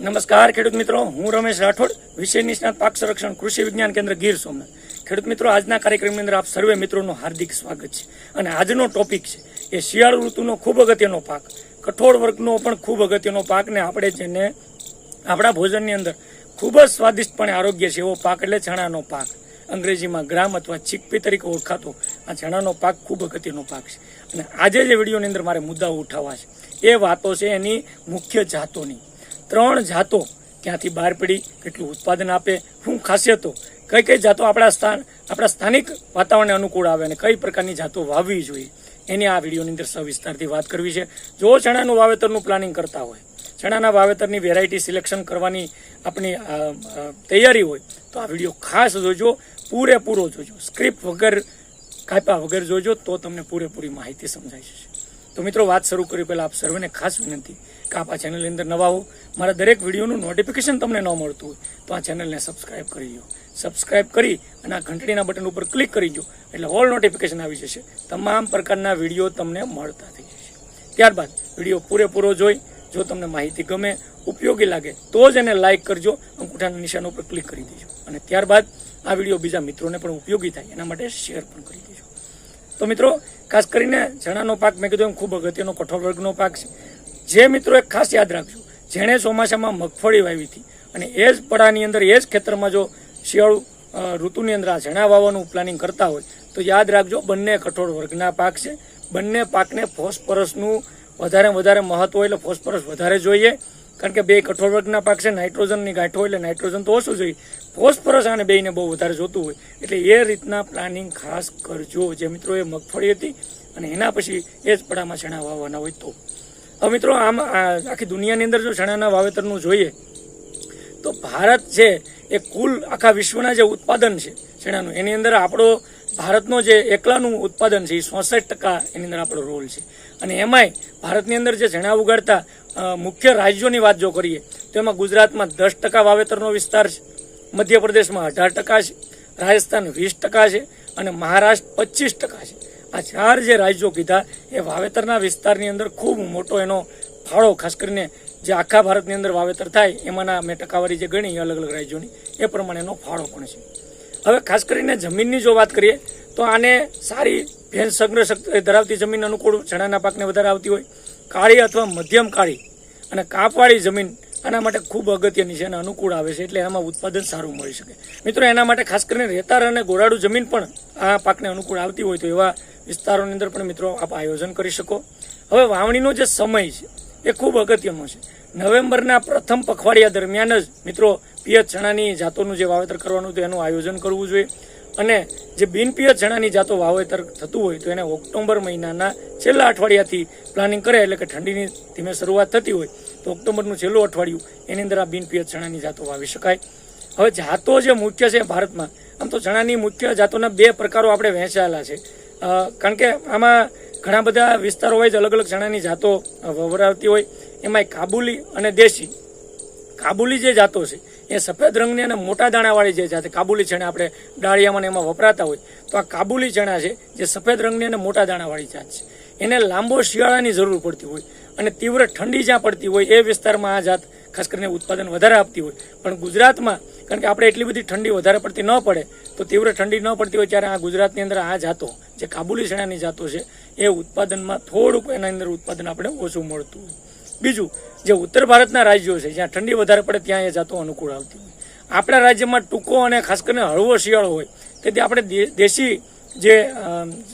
નમસ્કાર, ખેડૂત મિત્રો. હું રમેશ રાઠોડ, વિષય નિષ્ણાત પાક સંરક્ષણ કૃષિ વિજ્ઞાન કેન્દ્ર ગીર સોમનાથ. ખેડૂત મિત્રો, આજના કાર્યક્રમની અંદર આપ સર્વે મિત્રોનું હાર્દિક સ્વાગત છે. અને આજનો ટોપિક છે એ શિયાળુ ઋતુનો ખૂબ અગત્યનો પાક. કઠોળ વર્ગનો પણ ખૂબ અગત્યનો પાક ને આપણે જેને આપણા ભોજનની અંદર ખૂબ જ સ્વાદિષ્ટપણે આરોગ્ય છે એવો પાક એટલે ચણાનો પાક. અંગ્રેજીમાં ગ્રામ અથવા ચીકપી તરીકે ઓળખાતો આ ચણાનો પાક ખૂબ અગત્યનો પાક છે. અને આજે જે વિડીયોની અંદર મારે મુદ્દાઓ ઉઠાવવા છે એ વાતો છે એની મુખ્ય જાતોની. ત્રણ જાતો ક્યાંથી બહાર પડી, કેટલું ઉત્પાદન આપે, શું ખાસિયતો? કઈ કઈ જાતો આપણા સ્થાન, આપણા સ્થાનિક વાતાવરણને અનુકૂળ આવે અને કઈ પ્રકારની જાતો વાવવી જોઈએ? એની આ વિડીયોની અંદર સવિસ્તારથી વાત કરવી છે. જો ચણાનું વાવેતરનું પ્લાનિંગ કરતા હોય, ચણાના વાવેતરની વેરાયટી સિલેક્શન કરવાની આપણી તૈયારી હોય, તો આ વીડિયો ખાસ જોજો, પૂરેપૂરો જોજો. સ્ક્રિપ્ટ વગર, કાપ્યા વગર જોજો, તો તમને પૂરેપૂરી માહિતી સમજાઈ જશે. તો મિત્રો, વાત શરૂ કરી પહેલાં આપ સર્વેને ખાસ વિનંતી કે આપ આ ચેનલની અંદર નવા હો. મારા દરેક વિડીયોનું નોટિફિકેશન તમને ન મળતું હોય, તો આ ચેનલને સબસ્ક્રાઇબ કરી લો સબસ્ક્રાઇબ કરી અને આ ઘંટડીના બટન ઉપર ક્લિક કરી દો એટલે ઓલ નોટિફિકેશન આવી જશે. તમામ પ્રકારના વીડિયો તમને મળતા થઈ જશે. ત્યારબાદ વીડિયો પૂરેપૂરો જોઈ, જો તમને માહિતી ગમે, ઉપયોગી લાગે, તો જ એને લાઇક કરજો, અંગૂઠાના નિશાન ઉપર ક્લિક કરી દેજો. અને ત્યારબાદ આ વીડિયો બીજા મિત્રોને પણ ઉપયોગી થાય, એના માટે શેર પણ કરી દેજો. તો મિત્રો, ખાસ કરીને ચણાનો પાક, મેં કીધું એમ ખૂબ અગત્યનો, કઠોળ વર્ગનો પાક છે. જે મિત્રો એક ખાસ યાદ રાખજો, જેણે ચોમાસામાં મગફળી વાવી હતી અને એ જ પડાની અંદર, એ જ ખેતરમાં જો શિયાળુ ઋતુની અંદર આ ચણા વાવવાનું પ્લાનિંગ કરતા હોય, તો યાદ રાખજો, બંને કઠોળ વર્ગના પાક છે. બંને પાકને ફોસ્ફરસનું વધારે વધારે મહત્વ હોય એટલે ફોસ્ફરસ વધારે જોઈએ. કારણ કે બે કઠોળ વર્ગના પાક છે, નાઇટ્રોજનની ગાંઠો એટલે નાઇટ્રોજન તો ઓછું જોઈએ. ફોસ્ફરસ આને બેયને બહુ વધારે જોતું હોય. એટલે એ રીતના પ્લાનિંગ ખાસ કરજો. જે મિત્રો એ મગફળી હતી અને એના પછી એ જ પડામાં ચણા વાવવાના હોય તો. હવે મિત્રો, આમ આખી દુનિયાની અંદર જો ચણાના વાવેતરનું જોઈએ, તો ભારત છે એ કુલ આખા વિશ્વના જે ઉત્પાદન છે ચણાનું, એની અંદર આપણો ભારતનો જે એકલાનું ઉત્પાદન છે એ ચોસઠ ટકા એની અંદર આપણો રોલ છે. અને એમાંય ભારતની અંદર જે ચણા ઉગાડતા મુખ્ય રાજ્યોની વાત જો કરીએ, તો એમાં ગુજરાતમાં દસ ટકા વાવેતરનો વિસ્તાર છે. મધ્યપ્રદેશમાં અઢાર ટકા છે, રાજસ્થાન વીસ ટકા છે અને મહારાષ્ટ્ર પચીસ ટકા છે. આ ચાર જે રાજ્યો કીધા, એ વાવેતરના વિસ્તારની અંદર ખૂબ મોટો એનો ફાળો, ખાસ કરીને જે આખા ભારતની અંદર વાવેતર થાય, એમાંના મેં ટકાવારી જે ગણી અલગ અલગ રાજ્યોની, એ પ્રમાણે એનો ફાળો પણ છે. હવે ખાસ કરીને જમીનની જો વાત કરીએ, તો આને સારી ભેંસ સંગ્રહ શક્તિ ધરાવતી જમીન અનુકૂળ, ચણાના પાકને વધારે આવતી હોય, કાળી અથવા મધ્યમ કાળી અને કાપવાળી જમીન આના માટે ખૂબ અગત્યની છે અને અનુકૂળ આવે છે એટલે એમાં ઉત્પાદન સારું મળી શકે. મિત્રો, એના માટે ખાસ કરીને રેતાળ અને ગોરાડુ જમીન પણ આ પાકને અનુકૂળ આવતી હોય તો એવા વિસ્તારોની અંદર પણ મિત્રો આપ આયોજન કરી શકો. હવે વાવણીનો જે સમય છે, એ ખૂબ અગત્યનો છે. નવેમ્બરના પ્રથમ પખવાડિયા દરમિયાન જ મિત્રો પિયત ચણાની જાતોનું જે વાવેતર કરવાનું હતું એનું આયોજન કરવું જોઈએ. અને જે બિનપિયત ચણાની જાતો વાવેતર થતું હોય તો એને ઓક્ટોબર મહિનાના છેલ્લા અઠવાડિયાથી પ્લાનિંગ કરે એટલે કે ઠંડીની ધીમે શરૂઆત થતી હોય. તો ઓક્ટોબરનું છેલ્લું અઠવાડિયું એની અંદર આ બિનપિયત ચણાની જાતો વાવી શકાય. હવે જાતો જે મુખ્ય છે ભારતમાં, આમ તો ચણાની મુખ્ય જાતોના બે પ્રકારો આપણે વહેંચાયેલા છે. કારણ કે આમાં ઘણા બધા વિસ્તારો હોય જ અલગ અલગ ચણાની જાતો વવરાવતી હોય. એમાં કાબુલી અને દેશી. કાબુલી જે જાતો છે, એ સફેદ રંગની અને મોટા દાણાવાળી જે જાતે, કાબુલી ચણા આપણે ડાળિયામાં એમાં વપરાતા હોય. તો આ કાબુલી ચણા છે, જે સફેદ રંગની અને મોટા દાણાવાળી જાત છે. એને લાંબો શિયાળાની જરૂર પડતી હોય. અને તીવ્ર ઠંડી જ્યાં પડતી હોય એ વિસ્તારમાં આ જાત ખાસ કરીને ઉત્પાદન વધારે આપતી હોય. પણ ગુજરાતમાં, કારણ કે આપણે એટલી બધી ઠંડી વધારે પડતી ન પડે, તો તીવ્ર ઠંડી ન પડતી હોય ત્યારે આ ગુજરાતની અંદર આ જાતો, જે કાબુલી ચણાની જાતો છે, એ ઉત્પાદનમાં થોડુંક એના અંદર ઉત્પાદન આપણે ઓછું મળતું હોય. બીજું, જે ઉત્તર ભારતના રાજ્યો છે, જ્યાં ઠંડી વધારે પડે ત્યાં એ જાતો અનુકૂળ આવતી હોય. આપણા રાજ્યમાં ટૂંકો અને ખાસ કરીને હળવો શિયાળો હોય, તેથી આપણે દેશી જે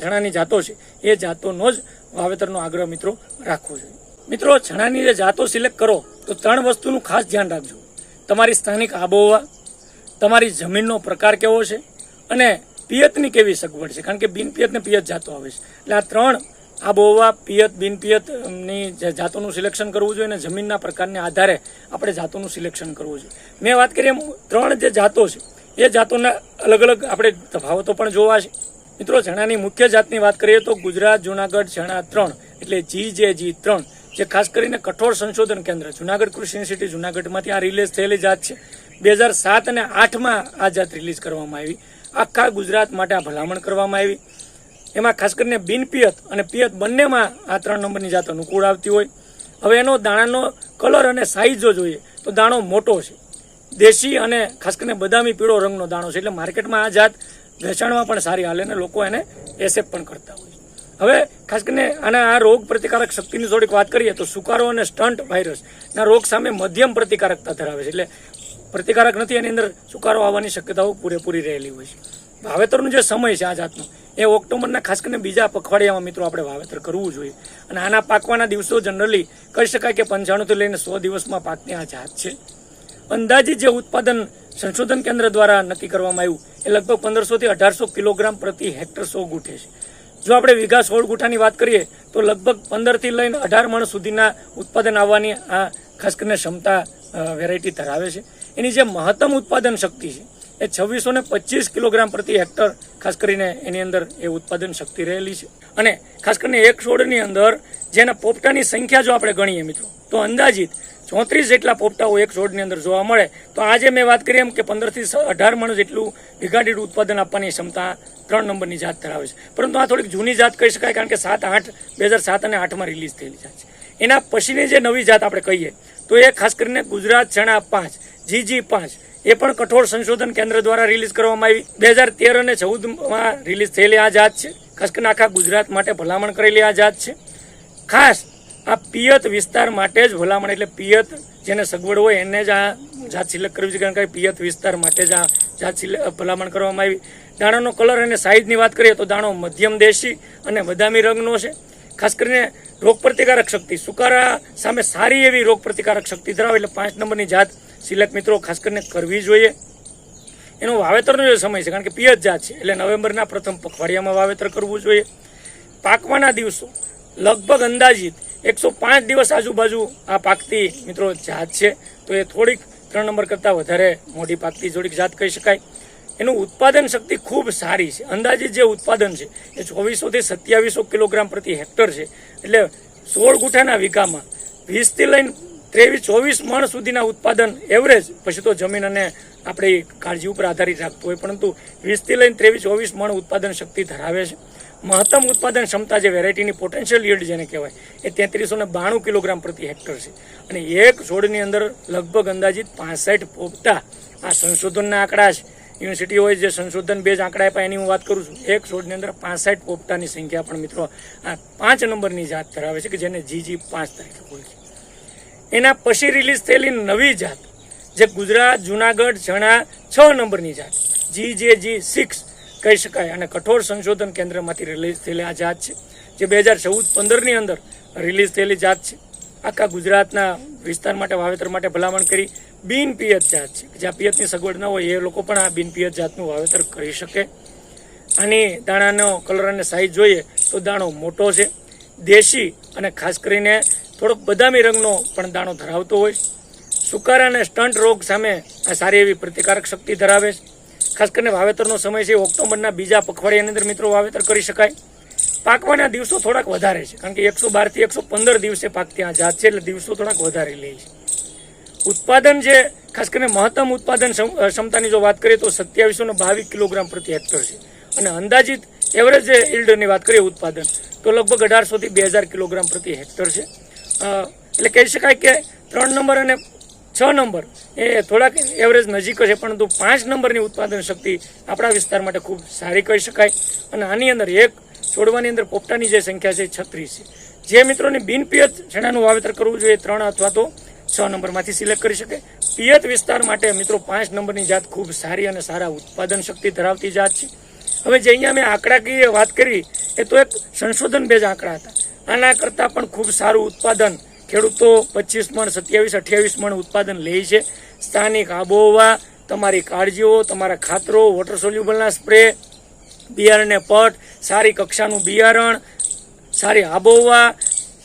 ચણાની જાતો છે, એ જાતોનો જ વાવેતરનો આગ્રહ મિત્રો રાખવો જોઈએ. મિત્રો ચણાની જે જાતો સિલેક્ટ કરો, તો ત્રણ વસ્તુનું ખાસ ધ્યાન રાખજો. તમારી સ્થાનિક આબોહવા, તમારી જમીનનો પ્રકાર કેવો છે અને પિયતની કેવી સગવડ છે? કારણ કે બિનપિયતને પિયત જાતો આવે છે. એટલે આ ત્રણ આબોહવા, પિયત બિનપિયતની જાતોનું સિલેક્શન કરવું જોઈએ અને જમીનના પ્રકારને આધારે આપણે જાતોનું સિલેક્શન કરવું જોઈએ. મેં વાત કરી એમ, ત્રણ જે જાતો છે, એ જાતોના અલગ અલગ આપણે તફાવતો પણ જોવા છે. મિત્રો ચણાની મુખ્ય જાતની વાત કરીએ તો ગુજરાત, જુનાગઢ ચણા ત્રણ, એટલે જી, જે, જી ત્રણ. જે ખાસ કરીને કઠોર સંશોધન કેન્દ્ર, જુનાગઢ કૃષિ યુનિવર્સિટી, જુનાગઢમાંથી આ રિલીઝ થયેલી જાત છે. બે હજાર સાત અને આઠમાં આ જાત રિલીઝ કરવામાં આવી. આખા ગુજરાત માટે આ ભલામણ કરવામાં આવી. એમાં ખાસ કરીને બિનપિયત અને પિયત બંનેમાં આ ત્રણ નંબરની જાત અનુકૂળ આવતી હોય. હવે એનો દાણાનો કલર અને સાઇઝ જો જોઈએ, તો દાણો મોટો છે. દેશી અને ખાસ કરીને બદામી પીળો રંગનો દાણો છે. એટલે માર્કેટમાં આ જાત વેચાણમાં પણ સારી હાલે અને લોકો એને એસેપ્ટ પણ કરતા હોય હવે, ખાસ કરીને આના આ રોગ પ્રતિકારક શક્તિની થોડીક વાત કરીએ તો સુકારો અને સ્ટન્ટ વાયરસના રોગ સામે મધ્યમ પ્રતિકારકતા ધરાવે છે. એટલે પ્રતિકારક નથી, એની અંદર સુકારો આવવાની શક્યતાઓ પૂરેપૂરી રહેલી હોય છે. વાવેતરનો જે સમય છે આ જાતનો, એ ઓક્ટોબરના ખાસ કરીને બીજા પખવાડિયામાં મિત્રો આપણે વાવેતર કરવું જોઈએ. અને આના પાકવાના દિવસો જનરલી કહી શકાય કે પંચાણુંથી લઈને સો દિવસમાં પાકની આ જાત છે. અંદાજિત જે ઉત્પાદન સંશોધન કેન્દ્ર દ્વારા નક્કી કરવામાં આવ્યું, એ લગભગ પંદરસોથી અઢારસો કિલોગ્રામ પ્રતિ હેક્ટર સો ગુઠે છે. જો આપણે વીઘા સોળ ગુઠાની વાત કરીએ, તો લગભગ પંદરથી લઈને અઢાર મણ સુધીના ઉત્પાદન આવવાની આ ખાસ કરીને ક્ષમતા વેરાયટી ધરાવે છે. એની જે મહત્તમ ઉત્પાદન શક્તિ છે, એ છવ્વીસો ને પચીસ કિલોગ્રામ પ્રતિ હેક્ટર ખાસ કરીને એની અંદર એ ઉત્પાદન શક્તિ રહેલી છે. અને ખાસ કરીને એક છોડની અંદર જેના પોપટાની સંખ્યા જો આપણે ગણીએ મિત્રો, તો અંદાજિત ચોત્રીસ જેટલા પોપટાઓ એક છોડની અંદર જોવા મળે, તો આજે મેં વાત કરી એમ કે પંદરથી અઢાર મણ જેટલું વીઘા ઉત્પાદન આપવાની ક્ષમતા ત્રણ નંબરની જાત ધરાવે છે. પરંતુ આ થોડીક જૂની જાત કહી શકાય કારણ કે સાત આઠ, બે હજાર સાત અને આઠમાં રિલીઝ થયેલી જાત છે. એના પછીની જે નવી જાત આપણે કહીએ, તો એ ખાસ કરીને ગુજરાત ચણા પાંચ, જીજી પાંચ, એ પણ કઠોળ સંશોધન કેન્દ્ર દ્વારા રિલીઝ કરવામાં આવી. બે હજાર તેર અને ચૌદમાં રિલીઝ થયેલી આ જાત છે. ખાસ કરીને આખા ગુજરાત માટે ભલામણ કરેલી આ જાત છે. ખાસ આ પિયત વિસ્તાર માટે જ ભલામણ એટલે પિયત જેને સગવડ હોય એને જ આ જાત સિલેક્ટ કરવી છે. કારણ કે પિયત વિસ્તાર માટે જ આ જાત ભલામણ કરવામાં આવી. દાણાનો કલર અને સાઇઝની વાત કરીએ તો દાણો મધ્યમ દેશી અને બદામી રંગનો છે. ખાસ કરીને રોગ પ્રતિકારક શક્તિ. સુકારા સામે સારી એવી રોગ પ્રતિકારક શક્તિ ધરાવે એટલે પાંચ નંબરની જાત સિલેક્ટ મિત્રો ખાસ કરીને કરવી જોઈએ. એનો વાવેતરનો જે સમય છે. કારણ કે પિયત જાત છે. એટલે નવેમ્બરના પ્રથમ પખવાડિયામાં વાવેતર કરવું જોઈએ. પાકવાના દિવસો. લગભગ અંદાજિત એકસો પાંચ દિવસ આજુબાજુ આ પાકતી મિત્રો જાત છે. તો એ થોડીક ત્રણ નંબર કરતાં વધારે મોટી પાકતી થોડીક જાત કહી શકાય. એનું ઉત્પાદન શક્તિ ખૂબ સારી છે. અંદાજિત જે ઉત્પાદન છે એ ચોવીસોથી સત્યાવીસો કિલોગ્રામ પ્રતિ હેક્ટર છે. એટલે સોળ ગુઠાના વીઘામાં વીસથી લઈને ત્રેવીસ, ચોવીસ મણ સુધીના ઉત્પાદન એવરેજ પછી તો જમીન અને આપણી કાળજી ઉપર આધારિત રાખતું હોય. પરંતુ વીસથી લઈને ત્રેવીસ, ચોવીસ મણ ઉત્પાદન શક્તિ ધરાવે છે. મહત્તમ ઉત્પાદન ક્ષમતા જે વેરાયટીની પોટેન્શિયલ યીલ્ડ જેને કહેવાય, એ તેત્રીસો ને બાણું કિલોગ્રામ પ્રતિ હેક્ટર છે. અને એક છોડની અંદર લગભગ અંદાજિત પાસઠ પોપટા આ સંશોધનના આંકડા છે. યુનિવર્સિટી હોય જે સંશોધન બેઝ આંકડા આપ્યા એની હું વાત કરું છું. એક છોડની અંદર પાસઠ પોપટાની સંખ્યા પણ મિત્રો આ પાંચ નંબરની જાત ધરાવે છે કે જેને જીજી પાંચ તરીકે ઓળખે એના પછી રિલીઝ થયેલી નવી જાત, જે ગુજરાત, જુનાગઢ જણા છ નંબરની જાત. જી જે જી સિક્સ કહી શકાય. અને કઠોર સંશોધન કેન્દ્રમાંથી રિલીઝ થયેલી આ જાત છે, જે બે હજાર ચૌદ પંદરની અંદર રિલીઝ થયેલી જાત છે. આખા ગુજરાતના વિસ્તાર માટે, વાવેતર માટે ભલામણ કરી બિન પિયત જાત છે. જ્યાં પિયતની સગવડ ન હોય, એ લોકો પણ આ બિન પિયત જાતનું વાવેતર કરી શકે. આની દાણાનો કલર અને સાઇઝ જોઈએ, તો દાણો મોટો છે. દેશી અને ખાસ કરીને થોડોક બદામી રંગનો પણ દાણો ધરાવતો હોય. સુકારા અને સ્ટન્ટ રોગ સામે આ સારી એવી પ્રતિકારક શક્તિ ધરાવે છે. ખાસ કરીને વાવેતરનો સમય છે ઓક્ટોબરના બીજા પખવાડિયાની અંદર મિત્રો વાવેતર કરી શકાય. પાકવાના દિવસો થોડાક વધારે છે, કારણ કે એકસો બારથી એકસો પંદર દિવસે પાક ત્યાં જાત છે એટલે દિવસો થોડાક વધારે લે છે. ઉત્પાદન જે ખાસ કરીને મહત્તમ ઉત્પાદન ક્ષમતાની જો વાત કરીએ તો સત્યાવીસો ને બાવીસ કિલોગ્રામ પ્રતિ હેક્ટર છે. અને અંદાજિત એવરેજ જે ઇલ્ડરની વાત કરીએ ઉત્પાદન, તો લગભગ અઢારસોથી બે હજાર કિલોગ્રામ પ્રતિ હેક્ટર છે. એટલે કહી શકાય કે ત્રણ નંબર અને છ નંબર. એ થોડાક એવરેજ નજીક છે, પરંતુ પાંચ નંબરની ઉત્પાદન શક્તિ આપણા વિસ્તાર માટે ખૂબ સારી કહી શકાય. અને આની અંદર એક છોડવાની અંદર પોપટાની જે સંખ્યા છે છત્રીસ છે. જે મિત્રોને બિનપિયત ચણાનું વાવેતર કરવું જોઈએ ત્રણ અથવા તો છ નંબરમાંથી સિલેક્ટ કરી શકે. પિયત વિસ્તાર માટે મિત્રો પાંચ નંબરની જાત ખૂબ સારી અને સારા ઉત્પાદન શક્તિ ધરાવતી જાત છે. હવે જે અહીંયા મેં આંકડાકીય વાત કરી, એ તો એક સંશોધન બેજ આંકડા હતા. આના કરતાં પણ ખૂબ સારું ઉત્પાદન ખેડૂતો પચીસ મણ, સત્યાવીસ, અઠ્યાવીસ મણ ઉત્પાદન લે છે. સ્થાનિક આબોહવા, તમારી કાળજીઓ, તમારા ખાતરો વોટર સોલ્યુબલના સ્પ્રે બિયારણને પટ, સારી કક્ષાનું બિયારણ, સારી આબોહવા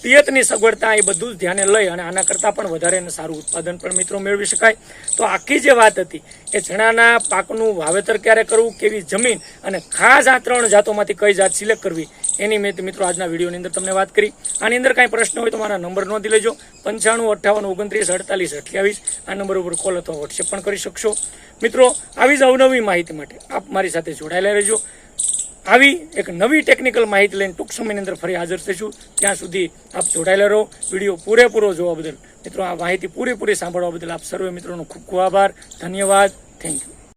પિયતની સગવડતા એ બધું જ ધ્યાને લઈ અને આના કરતાં પણ વધારે અને સારું ઉત્પાદન પણ મિત્રો મેળવી શકાય. તો આખી જે વાત હતી એ ચણાના પાકનું વાવેતર ક્યારે કરવું, કેવી જમીન અને ખાસ આ ત્રણ જાતોમાંથી કઈ જાત સિલેક્ટ કરવી, એની મેં મિત્રો આજના વિડીયોની અંદર તમને વાત કરી. આની અંદર કાંઈ પ્રશ્ન હોય તો મારા નંબર નોંધી લેજો. પંચાણું, અઠ્ઠાવન, ઓગણત્રીસ, અડતાલીસ, અઠ્યાવીસ, આ નંબર ઉપર કોલ અથવા વોટ્સએપ પણ કરી શકશો. મિત્રો, આવી જ અવનવી માહિતી માટે આપ મારી સાથે જોડાયેલા રહેજો. આવી એક નવી ટેકનિકલ માહિતી લઈને ટૂંક સમયની અંદર ફરી હાજર થઈશું. ત્યાં સુધી આપ જોડાયેલા રહો. વીડિયો પૂરેપૂરો જોવા બદલ મિત્રો, આ માહિતી પૂરેપૂરી સાંભળવા બદલ આપ સર્વે મિત્રોનો ખૂબ ખૂબ આભાર. ધન્યવાદ. Thank you